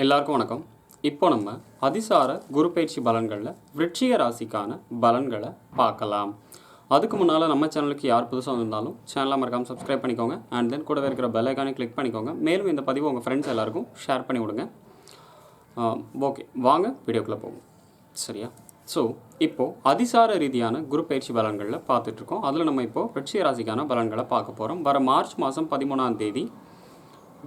எல்லாருக்கும் வணக்கம். இப்போ நம்ம அதிசார குரு பயிற்சி பலன்களில் விருட்சிக ராசிக்கான பலன்களை பார்க்கலாம். அதுக்கு முன்னால் நம்ம சேனலுக்கு யார் புதுசாக வந்திருந்தாலும் சேனலாக மறக்காமல் சப்ஸ்கிரைப் பண்ணிக்கோங்க. அண்ட் தென் கூடவே இருக்கிற பெல் ஐக்கானை கிளிக் பண்ணிக்கோங்க. மேலும் இந்த பதிவு உங்கள் ஃப்ரெண்ட்ஸ் எல்லாருக்கும் ஷேர் பண்ணி விடுங்க. ஓகே வாங்க வீடியோக்குள்ளே போவோம். சரியா? ஸோ இப்போது அதிசார ரீதியான குரு பயிற்சி பலன்களில் பார்த்துட்ருக்கோம் அதில் நம்ம இப்போது விருட்சிக ராசிக்கான பலன்களை பார்க்க போகிறோம் வர மார்ச் மாதம் பதிமூணாம் தேதி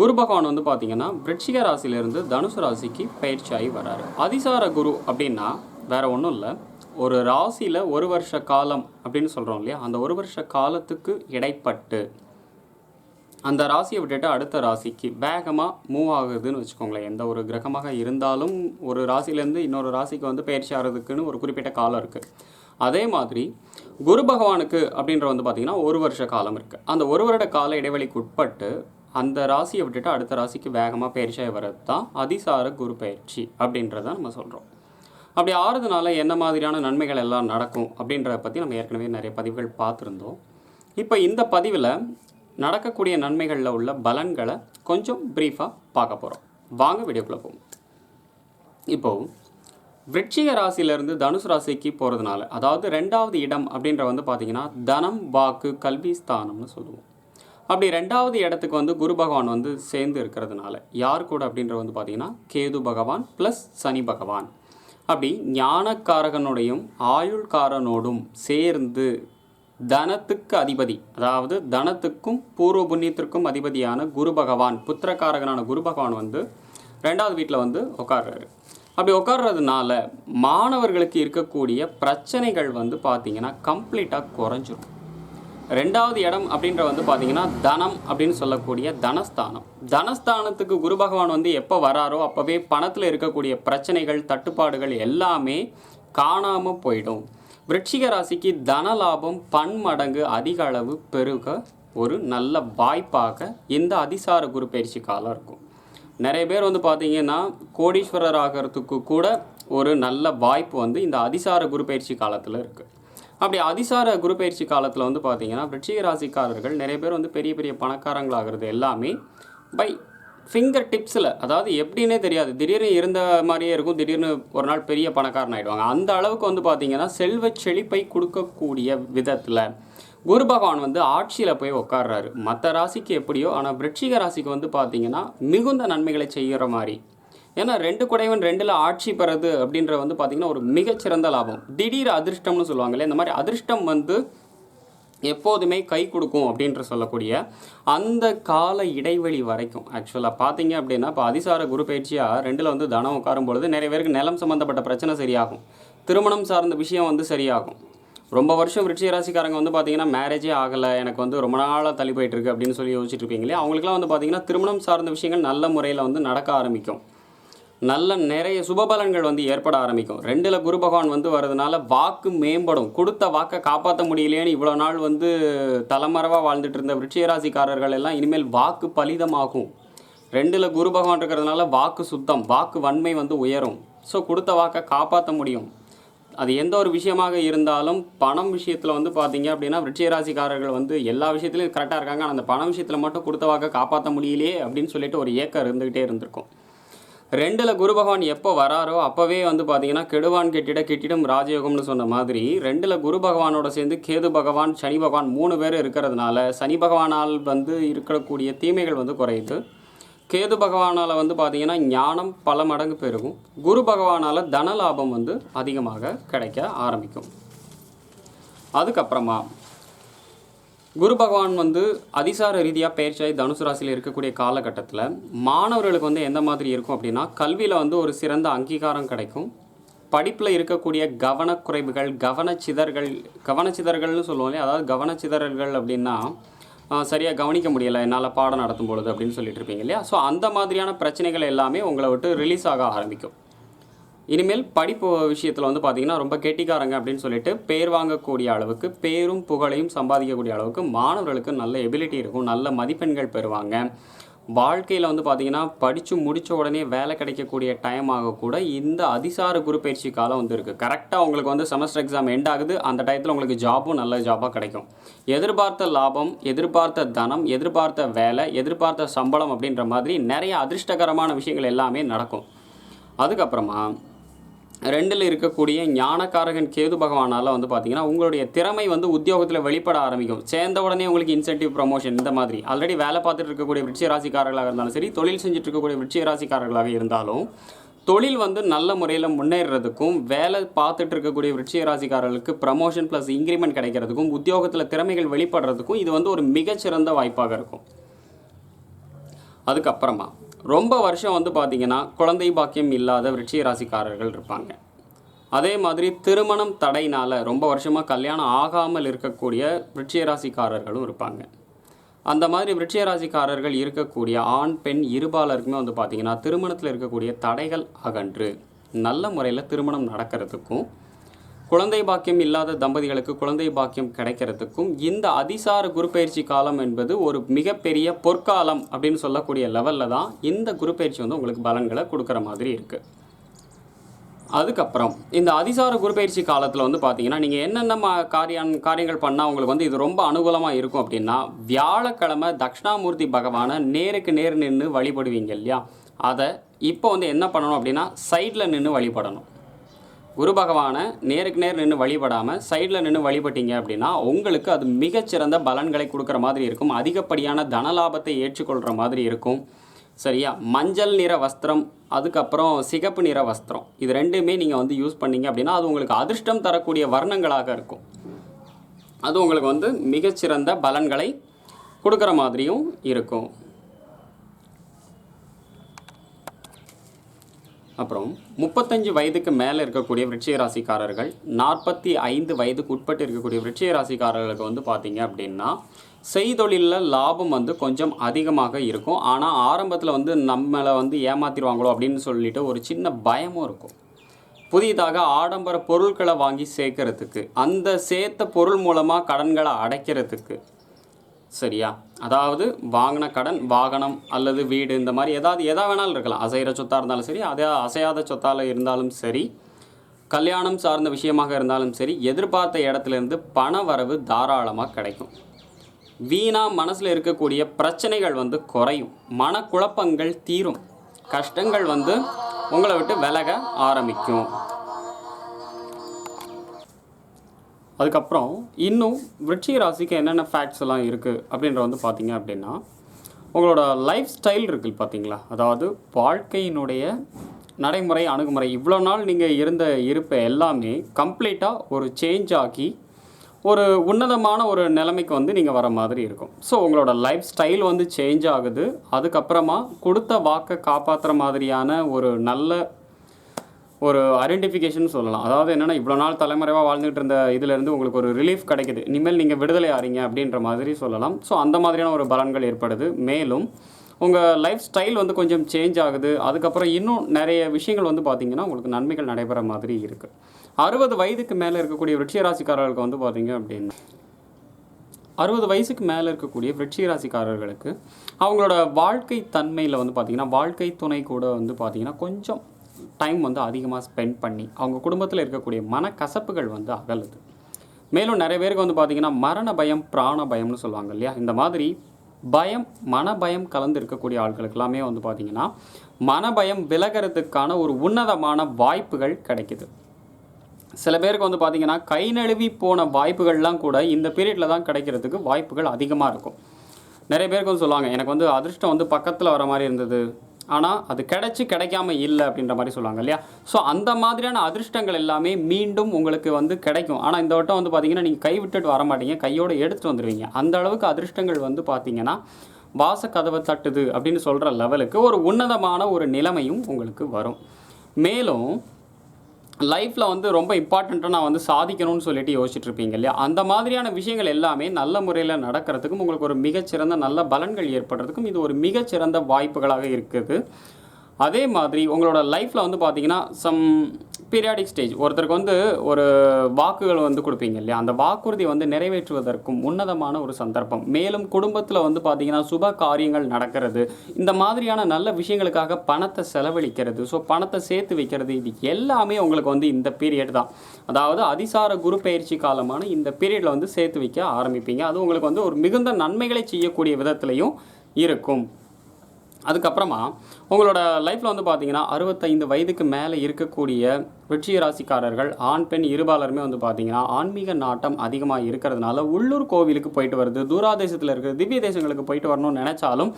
குரு பகவான் வந்து பார்த்தீங்கன்னா விருட்சிக ராசியிலேருந்து தனுசு ராசிக்கு பயிற்சியாகி வராரு. அதிசார குரு அப்படின்னா வேற ஒன்றும் இல்லை. ஒரு ராசியில் ஒரு வருஷ காலம் அப்படின்னு சொல்கிறோம் இல்லையா? அந்த ஒரு வருஷ காலத்துக்கு இடைப்பட்டு அந்த ராசியை விட்டுட்டு அடுத்த ராசிக்கு வேகமாக மூவ் ஆகுதுன்னு வச்சுக்கோங்களேன். எந்த ஒரு கிரகமாக இருந்தாலும் ஒரு ராசியிலேருந்து இன்னொரு ராசிக்கு வந்து பயிற்சி ஆகிறதுக்குன்னு ஒரு குறிப்பிட்ட காலம் இருக்குது அதே மாதிரி குரு பகவானுக்கு அப்படின்ற வந்து பார்த்திங்கன்னா ஒரு வருஷ காலம் இருக்குது அந்த ஒரு வருட கால இடைவெளிக்கு உட்பட்டு அந்த ராசியை விட்டுட்டு அடுத்த ராசிக்கு வேகமாக பயிற்சியாக வர்றது தான் அதிசார குரு பயிற்சி அப்படின்றத நம்ம சொல்கிறோம் அப்படி ஆறுதுனால என்ன மாதிரியான நன்மைகள் எல்லாம் நடக்கும் அப்படின்றத பற்றி நம்ம ஏற்கனவே நிறைய பதிவுகள் பார்த்துருந்தோம். இப்போ இந்த பதிவில் நடக்கக்கூடிய நன்மைகளில் உள்ள பலன்களை கொஞ்சம் ப்ரீஃபாக பார்க்க போகிறோம் வாங்க வீடியோக்குள்ளே போவோம். இப்போது விருட்சிக ராசியிலேருந்து தனுசு ராசிக்கு போகிறதுனால அதாவது ரெண்டாவது இடம் அப்படின்ற வந்து பார்த்திங்கன்னா தனம் வாக்கு கல்வி ஸ்தானம்னு சொல்லுவோம். அப்படி ரெண்டாவது இடத்துக்கு வந்து குரு பகவான் வந்து சேர்ந்து இருக்கிறதுனால யார் கூட அப்படின்ற வந்து பார்த்திங்கன்னா கேது பகவான் ப்ளஸ் சனி பகவான். அப்படி ஞானக்காரகனுடையும் ஆயுள்காரனோடும் சேர்ந்து தனத்துக்கு அதிபதி அதாவது தனத்துக்கும் பூர்வ புண்ணியத்திற்கும் அதிபதியான குரு பகவான் புத்திரக்காரகனான குரு பகவான் வந்து ரெண்டாவது வீட்டில் வந்து உட்கார்றாரு அப்படி உட்கார்றதுனால மாணவர்களுக்கு இருக்கக்கூடிய பிரச்சனைகள் வந்து பார்த்திங்கன்னா கம்ப்ளீட்டாக குறைஞ்சிரும். ரெண்டாவது இடம் அப்படின்ற வந்து பார்த்தீங்கன்னா தனம் அப்படின்னு சொல்லக்கூடிய தனஸ்தானம். தனஸ்தானத்துக்கு குரு பகவான் வந்து எப்போ வராரோ அப்போவே பணத்தில் இருக்கக்கூடிய பிரச்சனைகள் தட்டுப்பாடுகள் எல்லாமே காணாமல் போயிடும். விருட்சிக ராசிக்கு தன லாபம் பன்மடங்கு அதிக அளவு பெருக ஒரு நல்ல வாய்ப்பாக இந்த அதிசார குரு பயிற்சி காலம் இருக்கும். நிறைய பேர் வந்து பார்த்தீங்கன்னா கோடீஸ்வரர் ஆகிறதுக்கு கூட ஒரு நல்ல வாய்ப்பு வந்து இந்த அதிசார குரு பயிற்சி காலத்தில் இருக்குது அப்படி அதிசார குரு பயிற்சி காலத்தில் வந்து பார்த்தீங்கன்னா விருச்சிக ராசிக்காரர்கள் நிறைய பேர் வந்து பெரிய பெரிய பணக்காரங்களாகிறது எல்லாமே பை ஃபிங்கர் டிப்ஸில் அதாவது எப்படின்னே தெரியாது. திடீர்னு இருந்த மாதிரியே இருக்கும். திடீர்னு ஒரு நாள் பெரிய பணக்காரன் ஆகிடுவாங்க அந்த அளவுக்கு வந்து பார்த்தீங்கன்னா செல்வ செழிப்பை கொடுக்கக்கூடிய விதத்தில் குரு பகவான் வந்து ஆட்சியில் போய் உட்காடுறாரு மற்ற ராசிக்கு எப்படியோ ஆனால் விருட்சிக ராசிக்கு வந்து பார்த்தீங்கன்னா மிகுந்த நன்மைகளை செய்கிற மாதிரி ஏன்னா ரெண்டு குடைவன் ரெண்டில் ஆட்சி பெறது அப்படின்ற வந்து பார்த்திங்கன்னா ஒரு மிகச்சிறந்த லாபம். திடீர் அதிர்ஷ்டம்னு சொல்லுவாங்கல்ல இந்த மாதிரி அதிர்ஷ்டம் வந்து எப்போதுமே கை கொடுக்கும் அப்படின்ற சொல்லக்கூடிய அந்த கால இடைவெளி வரைக்கும். ஆக்சுவலாக பார்த்தீங்க அப்படின்னா இப்போ அதிசார குரு பயிற்சியாக ரெண்டில் வந்து தனம் உட்காரும் பொழுது நிறைய பேருக்கு நிலம் சம்மந்தப்பட்ட பிரச்சனை சரியாகும். திருமணம் சார்ந்த விஷயம் வந்து சரியாகும். ரொம்ப வருஷம் விருட்சிக ராசிக்காரங்க வந்து பார்த்தீங்கன்னா மேரேஜே ஆகலை எனக்கு வந்து ரொம்ப நாளாக தள்ளி போயிட்டுருக்கு அப்படின்னு சொல்லி யோசிச்சுட்டு இருப்பீங்களே அவங்களுக்குலாம் வந்து பார்த்தீங்கன்னா திருமணம் சார்ந்த விஷயங்கள் நல்ல முறையில் வந்து நடக்க ஆரம்பிக்கும். நல்ல நிறைய சுபபலன்கள் வந்து ஏற்பட ஆரம்பிக்கும். ரெண்டில் குரு பகவான் வந்து வர்றதுனால வாக்கு மேம்படும். கொடுத்த வாக்கை காப்பாற்ற முடியலையேன்னு இவ்வளோ நாள் வந்து தலைமறைவாக வாழ்ந்துட்டு இருந்த விருட்சியராசிக்காரர்கள் எல்லாம் இனிமேல் வாக்கு பலிதமாகும். ரெண்டில் குரு பகவான் இருக்கிறதுனால வாக்கு சுத்தம் வாக்கு வன்மை வந்து உயரும். ஸோ கொடுத்த வாக்கை காப்பாற்ற முடியும். அது எந்த ஒரு விஷயமாக இருந்தாலும் பணம் விஷயத்தில் வந்து பார்த்தீங்க அப்படின்னா விருட்சியராசிக்காரர்கள் வந்து எல்லா விஷயத்துலையும் கரெக்டாக இருக்காங்க. ஆனால் அந்த பணம் விஷயத்தில் மட்டும் கொடுத்த வாக்கை காப்பாற்ற முடியலையே அப்படின்னு சொல்லிட்டு ஒரு ஏக்கம் இருந்துக்கிட்டே இருந்திருக்கும். ரெண்டில் குரு பகவான் எப்போ வராரோ அப்போவே வந்து பார்த்தீங்கன்னா கெடுவான் கெட்டிட கெட்டிடம் ராஜயோகம்னு சொன்ன மாதிரி ரெண்டில் குரு பகவானோட சேர்ந்து கேது பகவான் சனி பகவான் மூணு பேர் இருக்கிறதுனால சனி பகவானால் வந்து இருக்கக்கூடிய தீமைகள் வந்து குறையுது. கேது பகவானால் வந்து பார்த்தீங்கன்னா ஞானம் பல மடங்கு பெருகும். குரு பகவானால் தன லாபம் வந்து அதிகமாக கிடைக்க ஆரம்பிக்கும். அதுக்கப்புறமா குரு பகவான் வந்து அதிசார ரீதியாக பயிற்சியாகி தனுசு ராசியில் இருக்கக்கூடிய காலகட்டத்தில் மாணவர்களுக்கு வந்து எந்த மாதிரி இருக்கும் அப்படின்னா கல்வியில் வந்து ஒரு சிறந்த அங்கீகாரம் கிடைக்கும். படிப்பில் இருக்கக்கூடிய கவனக்குறைவுகள் கவனச்சிதறல்கள் கவனச்சிதறல்கள்னு சொல்லுவோம் இல்லையா? அதாவது கவனச்சிதறல்கள் அப்படின்னா சரியாக கவனிக்க முடியலை என்னால் பாடம் நடத்தும் பொழுது அப்படின்னு சொல்லிட்டு இருப்பீங்க இல்லையா? ஸோ அந்த மாதிரியான பிரச்சனைகள் எல்லாமே உங்களை விட்டு ரிலீஸ் ஆக ஆரம்பிக்கும். இனிமேல் படிப்பு விஷயத்தில் வந்து பார்த்தீங்கன்னா ரொம்ப கெட்டிக்காரங்க அப்படின்னு சொல்லிட்டு பேர் வாங்கக்கூடிய அளவுக்கு பேரும் புகழையும் சம்பாதிக்கக்கூடிய அளவுக்கு மாணவர்களுக்கு நல்ல எபிலிட்டி இருக்கும் நல்ல மதிப்பெண்கள் பெறுவாங்க. வாழ்க்கையில் வந்து பார்த்திங்கன்னா படித்து முடித்த உடனே வேலை கிடைக்கக்கூடிய டைம் ஆக கூட இந்த அதிசார குரு பயிற்சி காலம் வந்து இருக்குது கரெக்டாக உங்களுக்கு வந்து செமஸ்டர் எக்ஸாம் எண்ட் ஆகுது அந்த டயத்தில் உங்களுக்கு ஜாபும் நல்ல ஜாபாக கிடைக்கும். எதிர்பார்த்த லாபம் எதிர்பார்த்த தனம் எதிர்பார்த்த வேலை எதிர்பார்த்த சம்பளம் அப்படின்ற மாதிரி நிறைய அதிர்ஷ்டகரமான விஷயங்கள் எல்லாமே நடக்கும். அதுக்கப்புறமா ரெண்டில் இருக்கக்கூடிய ஞானக்காரகன் கேது பகவானால் வந்து பார்த்தீங்கன்னா உங்களுடைய திறமை வந்து உத்தியோகத்தில் வெளிப்பட ஆரம்பிக்கும். சேர்ந்த உடனே உங்களுக்கு இன்சென்டிவ் ப்ரமோஷன் இந்த மாதிரி. ஆல்ரெடி வேலை பார்த்துட்டு இருக்கக்கூடிய விருட்சிக ராசிக்காரர்களாக இருந்தாலும் சரி தொழில் செஞ்சுட்டு இருக்கக்கூடிய விருட்சிக ராசிக்காரர்களாக இருந்தாலும் தொழில் வந்து நல்ல முறையில் முன்னேறதுக்கும் வேலை பார்த்துட்டு இருக்கக்கூடிய விருட்சிக ராசிக்காரர்களுக்கு ப்ரமோஷன் ப்ளஸ் இன்க்ரிமெண்ட் கிடைக்கிறதுக்கும் உத்தியோகத்தில் திறமைகள் வெளிப்படுறதுக்கும் இது வந்து ஒரு மிகச்சிறந்த வாய்ப்பாக இருக்கும். அதுக்கப்புறமா ரொம்ப வருஷம் வந்து பார்த்தீங்கன்னா குழந்தை பாக்கியம் இல்லாத விருட்சிக ராசிக்காரர்கள் இருப்பாங்க. அதே மாதிரி திருமணம் தடையினால் ரொம்ப வருஷமாக கல்யாணம் ஆகாமல் இருக்கக்கூடிய விருட்சிக ராசிக்காரர்களும் இருப்பாங்க. அந்த மாதிரி விருட்சிக ராசிக்காரர்கள் இருக்கக்கூடிய ஆண் பெண் இருபாலருக்குமே வந்து பார்த்திங்கன்னா திருமணத்தில் இருக்கக்கூடிய தடைகள் அகன்று நல்ல முறையில் திருமணம் நடக்கிறதுக்கும் குழந்தை பாக்கியம் இல்லாத தம்பதிகளுக்கு குழந்தை பாக்கியம் கிடைக்கிறதுக்கும் இந்த அதிசார குருப்பெயர்ச்சி காலம் என்பது ஒரு மிகப்பெரிய பொற்காலம் அப்படின்னு சொல்லக்கூடிய லெவலில் தான் இந்த குருப்பெயர்ச்சி வந்து உங்களுக்கு பலன்களை கொடுக்குற மாதிரி இருக்குது அதுக்கப்புறம் இந்த அதிசார குருப்பெயர்ச்சி காலத்தில் வந்து பார்த்தீங்கன்னா நீங்கள் என்னென்ன காரியான் காரியம் காரியங்கள் பண்ணால் உங்களுக்கு வந்து இது ரொம்ப அனுகூலமாக இருக்கும் அப்படின்னா வியாழக்கிழமை தட்சிணாமூர்த்தி பகவானை நேருக்கு நேர் நின்று வழிபடுவீங்க இல்லையா? அதை இப்போ வந்து என்ன பண்ணணும் அப்படின்னா சைடில் நின்று வழிபடணும். குரு பகவானை நேருக்கு நேர் நின்று வழிபடாமல் சைடில் நின்று வழிபட்டீங்க அப்படின்னா உங்களுக்கு அது மிகச்சிறந்த பலன்களை கொடுக்குற மாதிரி இருக்கும். அதிகப்படியான தனலாபத்தை ஏற்றுக்கொள்கிற மாதிரி இருக்கும். சரியா? மஞ்சள் நிற வஸ்திரம் அதுக்கப்புறம் சிகப்பு நிற வஸ்திரம். இது ரெண்டுமே நீங்கள் வந்து யூஸ் பண்ணீங்க அப்படின்னா அது உங்களுக்கு அதிர்ஷ்டம் தரக்கூடிய வர்ணங்களாக இருக்கும். அது உங்களுக்கு வந்து மிகச்சிறந்த பலன்களை கொடுக்குற மாதிரியும் இருக்கும். அப்புறம் முப்பத்தஞ்சு வயதுக்கு மேலே இருக்கக்கூடிய விருட்சிக ராசிக்காரர்கள் நாற்பத்தி ஐந்து வயதுக்கு உட்பட்டு இருக்கக்கூடிய விருட்சிக ராசிக்காரர்களுக்கு வந்து பார்த்தீங்க அப்படின்னா செய்தொழிலில் லாபம் வந்து கொஞ்சம் அதிகமாக இருக்கும். ஆனால் ஆரம்பத்தில் வந்து நம்மளை வந்து ஏமாத்திடுவாங்களோ அப்படின்னு சொல்லிட்டு ஒரு சின்ன பயமும் இருக்கும். புதிதாக ஆடம்பர பொருட்களை வாங்கி சேர்க்கறதுக்கு அந்த சேர்த்த பொருள் மூலமாக கடன்களை அடைக்கிறதுக்கு சரியா? அதாவது வாங்கின கடன் வாகனம் அல்லது வீடு இந்த மாதிரி ஏதாவது எதா வேணாலும் இருக்கலாம். அசைகிற சொத்தாக இருந்தாலும் சரி அதே அசையாத சொத்தால் இருந்தாலும் சரி கல்யாணம் சார்ந்த விஷயமாக இருந்தாலும் சரி எதிர்பார்த்த இடத்துலேருந்து பண வரவு தாராளமாக கிடைக்கும். வீணாக மனசில் இருக்கக்கூடிய பிரச்சனைகள் வந்து குறையும். மனக்குழப்பங்கள் தீரும். கஷ்டங்கள் வந்து உங்களை விட்டு விலக ஆரம்பிக்கும். அதுக்கப்புறம் இன்னும் விருட்சிக ராசிக்கு என்னென்ன ஃபேக்ட்ஸ் எல்லாம் இருக்குது அப்படின்ற வந்து பார்த்தீங்க அப்படின்னா உங்களோட லைஃப் ஸ்டைல் இருக்குது பார்த்தீங்களா? அதாவது வாழ்க்கையினுடைய நடைமுறை அணுகுமுறை இவ்வளோ நாள் நீங்கள் இருந்த இருப்பை எல்லாமே கம்ப்ளீட்டாக ஒரு சேஞ்ச் ஆக்கி ஒரு உன்னதமான ஒரு நிலைமைக்கு வந்து நீங்கள் வர மாதிரி இருக்கும். ஸோ உங்களோட லைஃப் ஸ்டைல் வந்து சேஞ்ச் ஆகுது. அதுக்கப்புறமா கொடுத்த வாக்கை காப்பாற்றுற மாதிரியான ஒரு நல்ல ஒரு ஐடென்டிஃபிகேஷன் சொல்லலாம். அதாவது என்னென்னா இவ்வளோ நாள் தலைமுறைவாக வாழ்ந்துட்டு இருந்த இதிலேருந்து உங்களுக்கு ஒரு ரிலீஃப் கிடைக்குது. இனிமேல் நீங்கள் விடுதலை ஆறீங்க அப்படின்ற மாதிரி சொல்லலாம். ஸோ அந்த மாதிரியான ஒரு பலன்கள் ஏற்படுது. மேலும் உங்கள் லைஃப் ஸ்டைல் வந்து கொஞ்சம் சேஞ்ச் ஆகுது. அதுக்கப்புறம் இன்னும் நிறைய விஷயங்கள் வந்து பார்த்திங்கன்னா உங்களுக்கு நன்மைகள் நடைபெற மாதிரி இருக்குது அறுபது வயதுக்கு மேலே இருக்கக்கூடிய விருட்சியராசிக்காரர்களுக்கு வந்து பார்த்திங்க அப்படின்னா அறுபது வயசுக்கு மேலே இருக்கக்கூடிய விருட்சியராசிக்காரர்களுக்கு அவங்களோட வாழ்க்கை தன்மையில் வந்து பார்த்திங்கன்னா வாழ்க்கை துணை கூட வந்து பார்த்திங்கன்னா கொஞ்சம் டைம் வந்து அதிகமாக ஸ்பெண்ட் பண்ணி அவங்க குடும்பத்தில் இருக்கக்கூடிய மனக்கசப்புகள் வந்து அகலுது. மேலும் நிறைய பேருக்கு வந்து பார்த்திங்கன்னா மரண பயம் பிராண பயம்னு சொல்லுவாங்க இல்லையா? இந்த மாதிரி பயம் மனபயம் கலந்து இருக்கக்கூடிய ஆட்களுக்கு எல்லாமே வந்து பார்த்திங்கன்னா மனபயம் விலகிறதுக்கான ஒரு உன்னதமான வாய்ப்புகள் கிடைக்குது. சில பேருக்கு வந்து பார்த்திங்கன்னா கை நழுவி போன வாய்ப்புகள்லாம் கூட இந்த பீரியடில் தான் கிடைக்கிறதுக்கு வாய்ப்புகள் அதிகமாக இருக்கும். நிறைய பேருக்கு வந்து சொல்லுவாங்க எனக்கு வந்து அதிர்ஷ்டம் வந்து பக்கத்தில் வர மாதிரி இருந்தது. ஆனால் அது கிடைச்சி கிடைக்காம இல்லை அப்படின்ற மாதிரி சொல்லுவாங்க இல்லையா? ஸோ அந்த மாதிரியான அதிர்ஷ்டங்கள் எல்லாமே மீண்டும் உங்களுக்கு வந்து கிடைக்கும். ஆனால் இந்த வட்டம் வந்து பார்த்தீங்கன்னா நீங்கள் கை விட்டுட்டு வர மாட்டீங்க. கையோடு எடுத்துகிட்டு வந்துடுவீங்க அந்த அளவுக்கு அதிர்ஷ்டங்கள் வந்து பார்த்தீங்கன்னா வாச கதவை தட்டுது அப்படின்னு சொல்கிற லெவலுக்கு ஒரு உன்னதமான ஒரு நிலைமையும் உங்களுக்கு வரும். மேலும் லைஃப்பில் வந்து ரொம்ப இம்பார்ட்டண்ட்டாக நான் வந்து சாதிக்கணும்னு சொல்லிட்டு யோசிச்சுட்டு இருப்பீங்க இல்லையா? அந்த மாதிரியான விஷயங்கள் எல்லாமே நல்ல முறையில் நடக்கிறதுக்கும் உங்களுக்கு ஒரு மிகச்சிறந்த நல்ல பலன்கள் ஏற்படுறதுக்கும் இது ஒரு மிகச்சிறந்த வாய்ப்புகளாக இருக்குது. அதே மாதிரி உங்களோட லைஃப்பில் வந்து பார்த்தீங்கன்னா சம் பீரியாடிக் ஸ்டேஜ் ஒருத்தருக்கு வந்து ஒரு வாக்குகள் வந்து கொடுப்பீங்க இல்லையா? அந்த வாக்குறுதி வந்து நிறைவேற்றுவதற்கும் உன்னதமான ஒரு சந்தர்ப்பம். மேலும் குடும்பத்தில் வந்து பார்த்தீங்கன்னா சுப காரியங்கள் நடக்கிறது. இந்த மாதிரியான நல்ல விஷயங்களுக்காக பணத்தை செலவழிக்கிறது. ஸோ பணத்தை சேர்த்து வைக்கிறது. இது எல்லாமே உங்களுக்கு வந்து இந்த பீரியட் தான். அதாவது அதிசார குரு பயிற்சி காலமான இந்த பீரியடில் வந்து சேர்த்து வைக்க ஆரம்பிப்பீங்க. அது உங்களுக்கு வந்து ஒரு மிகுந்த நன்மைகளை செய்யக்கூடிய விதத்துலையும் இருக்கும். அதுக்கப்புறமா உங்களோட லைஃப்பில் வந்து பார்த்தீங்கன்னா அறுபத்தைந்து வயதுக்கு மேலே இருக்கக்கூடிய விருச்சிக ராசிக்காரர்கள் ஆண் பெண் இருபாலருமே வந்து பார்த்தீங்கன்னா ஆன்மீக நாட்டம் அதிகமாக இருக்கிறதுனால உள்ளூர் கோவிலுக்கு போயிட்டு வருது தூராதேசத்தில் இருக்கிற திவ்ய தேசங்களுக்கு போயிட்டு வரணும்னு நினச்சாலும்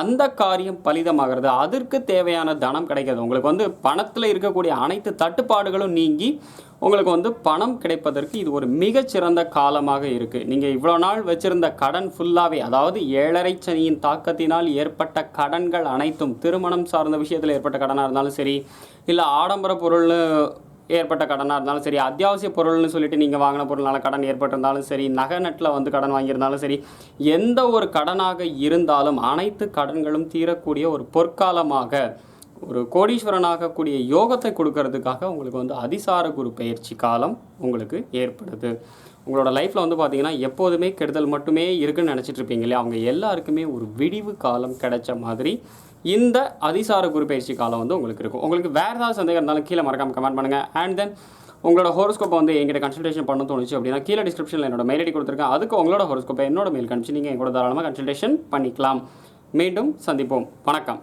அந்த காரியம் பலிதமாகிறது. அதற்கு தேவையான தனம் கிடைக்காது. உங்களுக்கு வந்து பணத்தில் இருக்கக்கூடிய அனைத்து தட்டுப்பாடுகளும் நீங்கி உங்களுக்கு வந்து பணம் கிடைப்பதற்கு இது ஒரு மிகச்சிறந்த காலமாக இருக்குது நீங்கள் இவ்வளோ நாள் வச்சுருந்த கடன் ஃபுல்லாகவே அதாவது ஏழரை சனியின் தாக்கத்தினால் ஏற்பட்ட கடன்கள் அனைத்தும் திருமணம் சார்ந்த விஷயத்தில் ஏற்பட்ட கடனாக இருந்தாலும் சரி இல்லை ஆடம்பர பொருள்னு ஏற்பட்ட கடனாக இருந்தாலும் சரி அத்தியாவசிய பொருள்னு சொல்லிட்டு நீங்கள் வாங்கின பொருள்னால கடன் ஏற்பட்டிருந்தாலும் சரி நகை நட்டில் வந்து கடன் வாங்கியிருந்தாலும் சரி எந்த ஒரு கடனாக இருந்தாலும் அனைத்து கடன்களும் தீரக்கூடிய ஒரு பொற்காலமாக ஒரு கோடீஸ்வரனாகக்கூடிய யோகத்தை கொடுக்கறதுக்காக உங்களுக்கு வந்து அதிசார குரு பயிற்சி காலம் உங்களுக்கு ஏற்படுது. உங்களோட லைஃப்பில் வந்து பார்த்தீங்கன்னா எப்போதுமே கெடுதல் மட்டுமே இருக்குன்னு நினச்சிட்ருப்பீங்களே இல்லையா? அவங்க எல்லாருக்குமே ஒரு விடிவு காலம் கிடைச்ச மாதிரி இந்த அதிசார குரு பயிற்சி காலம் வந்து உங்களுக்கு இருக்கும். உங்களுக்கு வேறு ஏதாவது சந்தேகம் இருந்தாலும் கீழே மறக்காம கமெண்ட் பண்ணுங்கள் அண்ட் தென் உங்களோட ஹோரோஸ்கோப்பை வந்து எங்கிட்ட கன்சல்டேஷன் பண்ண தோணுச்சு அப்படின்னா கீழே டிஸ்கிரிப்ஷனில் என்னோட மெயில் ஐடி கொடுத்துருக்கேன். அதுக்கு உங்களோட ஹோரோஸ்கோப்பை என்னோட மெயில் கணிச்சு நீங்கள் எங்களோட தாராளமாக கன்சல்டேஷன் பண்ணிக்கலாம். மீண்டும் சந்திப்போம். வணக்கம்.